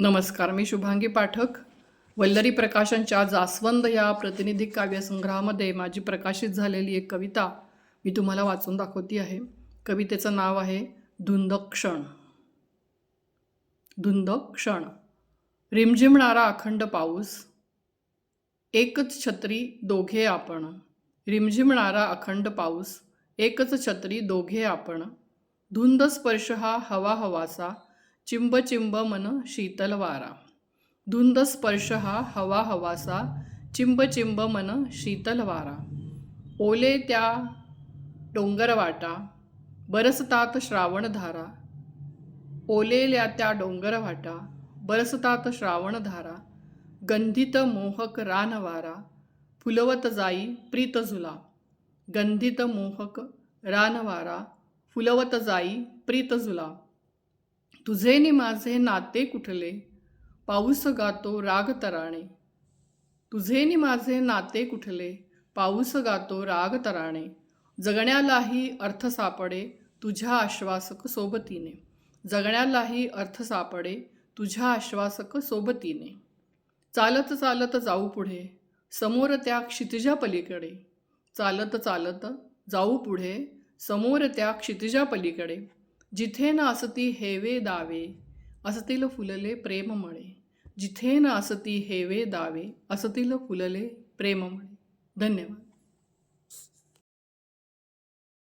नमस्कार मी शुभांगी पाठक. वल्लरी प्रकाशनच्या जास्वंद या प्रतिनिधी काव्यसंग्रहामध्ये माझी प्रकाशित झालेली एक कविता मी तुम्हाला वाचून दाखवती आहे. कवितेचं नाव आहे धुंद क्षण धुंद क्षण रिमझिमणारा अखंड पाऊस. एकच छत्री दोघे आपण. रिमझिमणारा अखंड पाऊस. एकच छत्री दोघे आपण. धुंद स्पर्श हा हवा हवासा. चिंब चिंब मन शीतल वारा. धुंद स्पर्श हा हवा हवासा चिंब चिंब मन शीतल वारा. ओले त्या डोंगरवाटा बरसतात श्रावणधारा ओलेल्या त्या डोंगरवाटा बरसतात श्रावणधारा गंधित मोहक रानवारा फुलवत जाई प्रीत झुला. गंधित मोहक रानवारा फुलवत जाई प्रीत झुला. तुझे नि माझे नाते कुठले? पाऊस गातो राग तराणे. तुझे नि माझे नाते कुठले? पाऊस गातो राग तराणे. जगण्यालाही अर्थ सापडे तुझ्या आश्वासक सोबतीने. जगण्यालाही अर्थ सापडे तुझ्या आश्वासक सोबतीने. चालत चालत जाऊ पुढे समोर त्या क्षितिजा पलीकडे. चालत चालत जाऊ पुढे समोर त्या क्षितिजा पलीकडे. जिथे नासती असती हेवे दावे असतील फुलले प्रेममळे जिथे नासती असती हेवे दावे असतील फुलले प्रेममळे धन्यवाद.